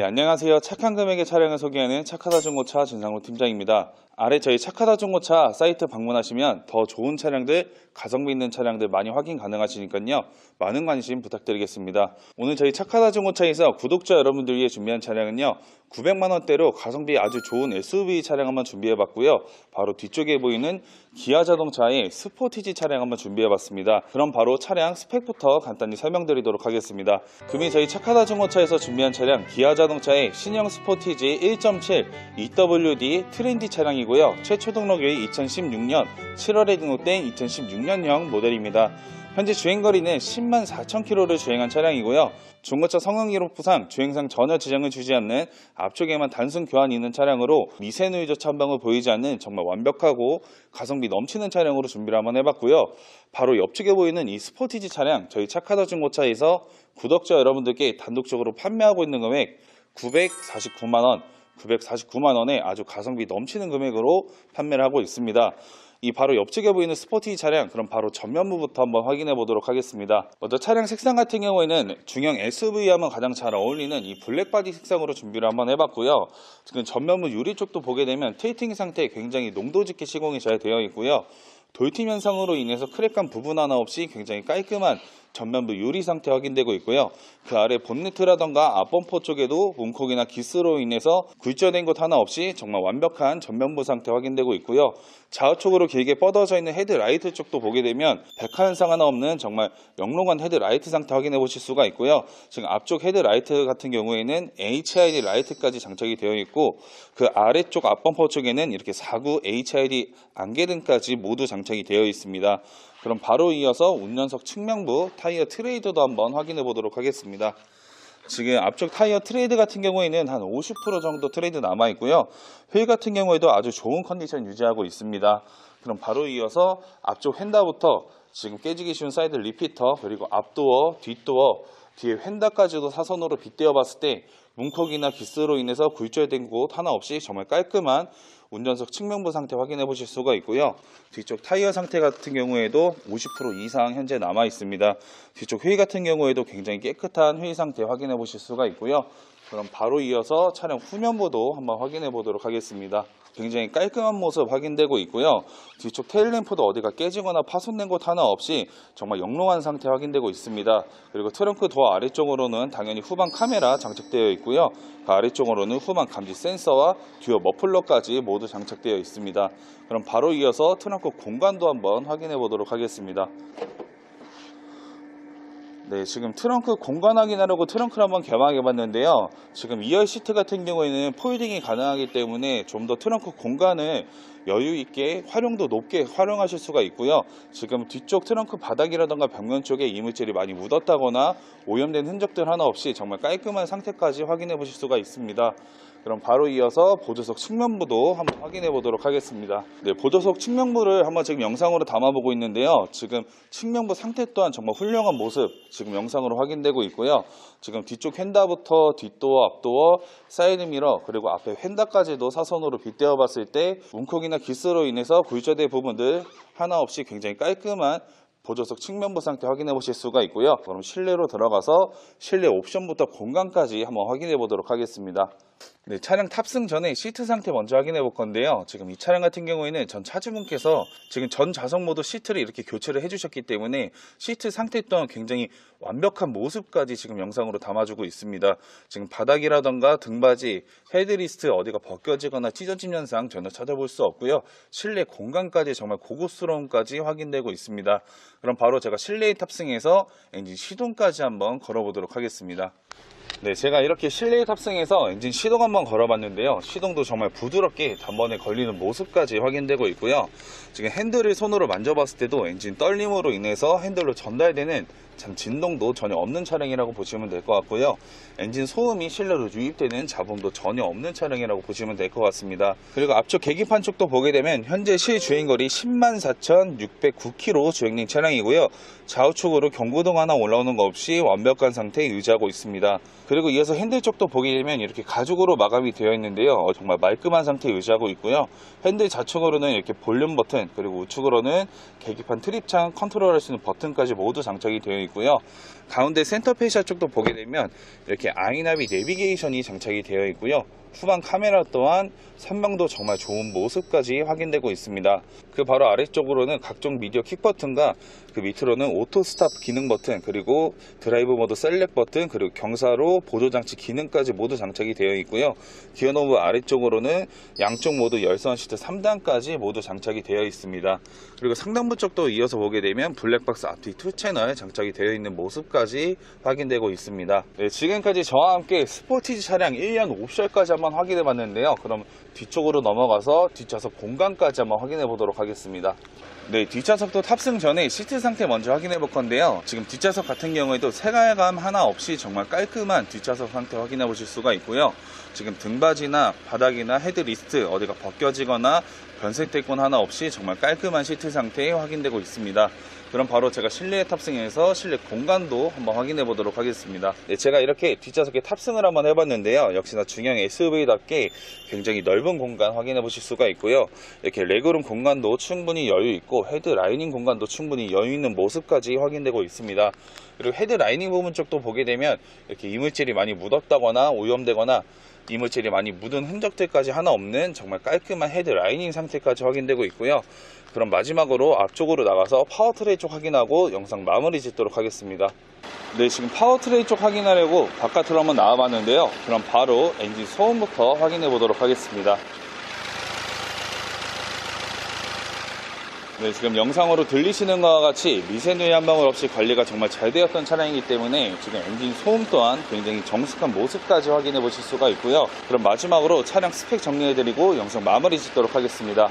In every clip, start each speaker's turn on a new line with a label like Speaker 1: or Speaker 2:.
Speaker 1: 네, 안녕하세요. 착한 금액의 차량을 소개하는 착하다 중고차 진상호 팀장입니다. 아래 저희 착하다 중고차 사이트 방문하시면 더 좋은 차량들, 가성비 있는 차량들 많이 확인 가능하시니까요. 많은 관심 부탁드리겠습니다. 오늘 저희 착하다 중고차에서 구독자 여러분들 위해 준비한 차량은요. 900만 원대로 가성비 아주 좋은 SUV 차량 한번 준비해 봤고요. 바로 뒤쪽에 보이는 기아 자동차의 스포티지 차량 한번 준비해 봤습니다. 그럼 바로 차량 스펙부터 간단히 설명드리도록 하겠습니다. 금이 저희 착하다 중고차에서 준비한 차량 기아 자동차의 신형 스포티지 1.7 EWD 트렌디 차량이고요. 최초 등록일이 2016년 7월에 등록된 2016년형 모델입니다. 현재 주행거리는 10만 4천 킬로를 주행한 차량이고요. 중고차 성능 기록부상 주행상 전혀 지장을 주지 않는 앞쪽에만 단순 교환이 있는 차량으로 미세 누유적 찬방을 보이지 않는 정말 완벽하고 가성비 넘치는 차량으로 준비를 한번 해봤고요. 바로 옆쪽에 보이는 이 스포티지 차량 저희 착하다 중고차에서 구독자 여러분들께 단독적으로 판매하고 있는 금액 949만 원 949만 원에 아주 가성비 넘치는 금액으로 판매를 하고 있습니다. 이 바로 옆쪽에 보이는 스포티 차량 그럼 바로 전면부부터 한번 확인해 보도록 하겠습니다. 먼저 차량 색상 같은 경우에는 중형 SUV 하면 가장 잘 어울리는 이 블랙 바디 색상으로 준비를 한번 해봤고요. 지금 전면부 유리 쪽도 보게 되면 테이팅 상태에 굉장히 농도 짙게 시공이 잘 되어 있고요. 돌팀 현상으로 인해서 크랙한 부분 하나 없이 굉장히 깔끔한 전면부 유리 상태 확인되고 있고요. 그 아래 본네트라던가 앞범퍼 쪽에도 문콕이나 기스로 인해서 굴절된 곳 하나 없이 정말 완벽한 전면부 상태 확인되고 있고요. 좌우측으로 길게 뻗어져 있는 헤드라이트 쪽도 보게 되면 백화 현상 하나 없는 정말 영롱한 헤드라이트 상태 확인해 보실 수가 있고요. 지금 앞쪽 헤드라이트 같은 경우에는 HID 라이트까지 장착이 되어 있고 그 아래쪽 앞범퍼 쪽에는 이렇게 4구 HID 안개등까지 모두 장착이 되어 있습니다. 그럼 바로 이어서 운전석 측면부 타이어 트레이드도 한번 확인해 보도록 하겠습니다. 지금 앞쪽 타이어 트레이드 같은 경우에는 한 50% 정도 트레이드 남아 있고요. 휠 같은 경우에도 아주 좋은 컨디션 유지하고 있습니다. 그럼 바로 이어서 앞쪽 휀다부터 지금 깨지기 쉬운 사이드 리피터 그리고 앞도어, 뒷도어, 뒤에 휀다까지도 사선으로 빗대어 봤을 때 문콕이나 기스로 인해서 굴절된 곳 하나 없이 정말 깔끔한 운전석 측면부 상태 확인해 보실 수가 있고요. 뒤쪽 타이어 상태 같은 경우에도 50% 이상 현재 남아 있습니다. 뒤쪽 휠 같은 경우에도 굉장히 깨끗한 휠 상태 확인해 보실 수가 있고요. 그럼 바로 이어서 차량 후면부도 한번 확인해 보도록 하겠습니다. 굉장히 깔끔한 모습 확인되고 있고요. 뒤쪽 테일 램프도 어디가 깨지거나 파손된 곳 하나 없이 정말 영롱한 상태 확인되고 있습니다. 그리고 트렁크 도어 아래쪽으로는 당연히 후방 카메라 장착되어 있고요. 그 아래쪽으로는 후방 감지 센서와 듀어 머플러까지 모두 장착되어 있습니다. 그럼 바로 이어서 트렁크 공간도 한번 확인해 보도록 하겠습니다. 네, 지금 트렁크 공간 확인하려고 트렁크를 한번 개방해 봤는데요. 지금 2열 시트 같은 경우에는 폴딩이 가능하기 때문에 좀 더 트렁크 공간을 여유 있게 활용도 높게 활용하실 수가 있고요. 지금 뒤쪽 트렁크 바닥이라던가 벽면 쪽에 이물질이 많이 묻었다거나 오염된 흔적들 하나 없이 정말 깔끔한 상태까지 확인해 보실 수가 있습니다. 그럼 바로 이어서 보조석 측면부도 한번 확인해 보도록 하겠습니다. 네, 보조석 측면부를 한번 지금 영상으로 담아보고 있는데요. 지금 측면부 상태 또한 정말 훌륭한 모습 지금 영상으로 확인되고 있고요. 지금 뒤쪽 휀다부터 뒷도어, 앞도어, 사이드 미러 그리고 앞에 휀다까지도 사선으로 빗대어 봤을 때 문콕이나 기스로 인해서 굴절된 부분들 하나 없이 굉장히 깔끔한 보조석 측면부 상태 확인해 보실 수가 있고요. 그럼 실내로 들어가서 실내 옵션부터 공간까지 한번 확인해 보도록 하겠습니다. 네, 차량 탑승 전에 시트 상태 먼저 확인해 볼 건데요. 지금 이 차량 같은 경우에는 전 차주분께서 지금 전 좌석 모두 시트를 이렇게 교체를 해주셨기 때문에 시트 상태 또한 굉장히 완벽한 모습까지 지금 영상으로 담아주고 있습니다. 지금 바닥이라던가 등받이, 헤드리스트 어디가 벗겨지거나 찢어진 현상 전혀 찾아볼 수 없고요. 실내 공간까지 정말 고급스러움까지 확인되고 있습니다. 그럼 바로 제가 실내에 탑승해서 엔진 시동까지 한번 걸어보도록 하겠습니다. 네, 제가 이렇게 실내에 탑승해서 엔진 시동 한번 걸어봤는데요. 시동도 정말 부드럽게 단번에 걸리는 모습까지 확인되고 있고요. 지금 핸들을 손으로 만져봤을 때도 엔진 떨림으로 인해서 핸들로 전달되는 참 진동도 전혀 없는 차량이라고 보시면 될 것 같고요. 엔진 소음이 실내로 유입되는 잡음도 전혀 없는 차량이라고 보시면 될 것 같습니다. 그리고 앞쪽 계기판 쪽도 보게 되면 현재 실주행거리 104,609km 주행된 차량이고요. 좌우측으로 경고등 하나 올라오는 거 없이 완벽한 상태 유지하고 있습니다. 그리고 이어서 핸들 쪽도 보게 되면 이렇게 가죽으로 마감이 되어 있는데요. 어, 정말 말끔한 상태에 유지하고 있고요. 핸들 좌측으로는 이렇게 볼륨 버튼 그리고 우측으로는 계기판 트립창 컨트롤할 수 있는 버튼까지 모두 장착이 되어 있고요. 가운데 센터 페시아 쪽도 보게 되면 이렇게 아이나비 내비게이션이 장착이 되어 있고요. 후방 카메라 또한 선명도 정말 좋은 모습까지 확인되고 있습니다. 그 바로 아래쪽으로는 각종 미디어 킥 버튼과 그 밑으로는 오토 스탑 기능 버튼 그리고 드라이브 모드 셀렉 버튼 그리고 경사로 보조 장치 기능까지 모두 장착이 되어 있고요. 기어 노브 아래쪽으로는 양쪽 모두 열선 시트 3단까지 모두 장착이 되어 있습니다. 그리고 상단부 쪽도 이어서 보게 되면 블랙박스 앞뒤 2채널 장착이 되어 있는 모습까지 확인되고 있습니다. 네, 지금까지 저와 함께 스포티지 차량 1년 옵션까지 한번 확인해 봤는데요. 그럼 뒤쪽으로 넘어가서 뒷좌석 공간까지 한번 확인해 보도록 하겠습니다. 네, 뒷좌석도 탑승 전에 시트 상태 먼저 확인해 볼 건데요. 지금 뒷좌석 같은 경우에도 색깔감 하나 없이 정말 깔끔한 뒷좌석 상태 확인해 보실 수가 있고요. 지금 등받이나 바닥이나 헤드리스트 어디가 벗겨지거나 변색될 건 하나 없이 정말 깔끔한 시트 상태에 확인되고 있습니다. 그럼 바로 제가 실내에 탑승해서 실내 공간도 한번 확인해 보도록 하겠습니다. 네, 제가 이렇게 뒷좌석에 탑승을 한번 해봤는데요. 역시나 중형 SUV답게 굉장히 넓은 공간 확인해 보실 수가 있고요. 이렇게 레그룸 공간도 충분히 여유 있고 헤드 라이닝 공간도 충분히 여유 있는 모습까지 확인되고 있습니다. 그리고 헤드 라이닝 부분 쪽도 보게 되면 이렇게 이물질이 많이 묻었다거나 오염되거나 이물질이 많이 묻은 흔적들까지 하나 없는 정말 깔끔한 헤드 라이닝 상태까지 확인되고 있고요. 그럼 마지막으로 앞쪽으로 나가서 파워트레이 쪽 확인하고 영상 마무리 짓도록 하겠습니다. 네, 지금 파워트레이 쪽 확인하려고 바깥으로 한번 나와봤는데요. 그럼 바로 엔진 소음부터 확인해 보도록 하겠습니다. 네, 지금 영상으로 들리시는 것과 같이 미세누이 한 방울 없이 관리가 정말 잘 되었던 차량이기 때문에 지금 엔진 소음 또한 굉장히 정숙한 모습까지 확인해 보실 수가 있고요. 그럼 마지막으로 차량 스펙 정리해드리고 영상 마무리 짓도록 하겠습니다.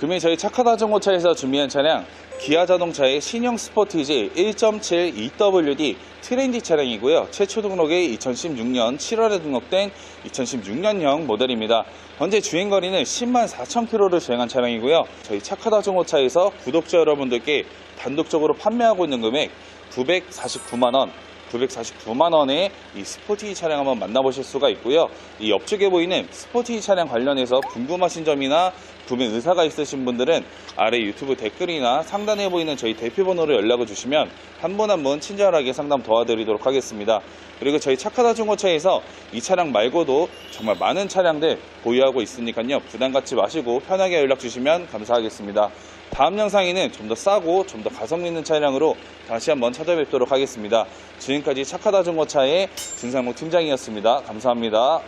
Speaker 1: 금일 저희 착하다 중고차에서 준비한 차량 기아 자동차의 신형 스포티지 1.7 EWD 트렌디 차량이고요. 최초 등록이 2016년 7월에 등록된 2016년형 모델입니다. 현재 주행거리는 10만 4천 킬로를 주행한 차량이고요. 저희 착하다 중고차에서 구독자 여러분들께 단독적으로 판매하고 있는 금액 949만 원 949만 원의 이 스포티 차량 한번 만나보실 수가 있고요. 이 옆쪽에 보이는 스포티 차량 관련해서 궁금하신 점이나 구매 의사가 있으신 분들은 아래 유튜브 댓글이나 상단에 보이는 저희 대표번호로 연락을 주시면 한분 한분 친절하게 상담 도와드리도록 하겠습니다. 그리고 저희 착하다 중고차에서 이 차량 말고도 정말 많은 차량들 보유하고 있으니까요. 부담 갖지 마시고 편하게 연락 주시면 감사하겠습니다. 다음 영상에는 좀 더 싸고 좀 더 가성 있는 차량으로 다시 한번 찾아뵙도록 하겠습니다. 지금까지 착하다 중고차의 진상목 팀장이었습니다. 감사합니다.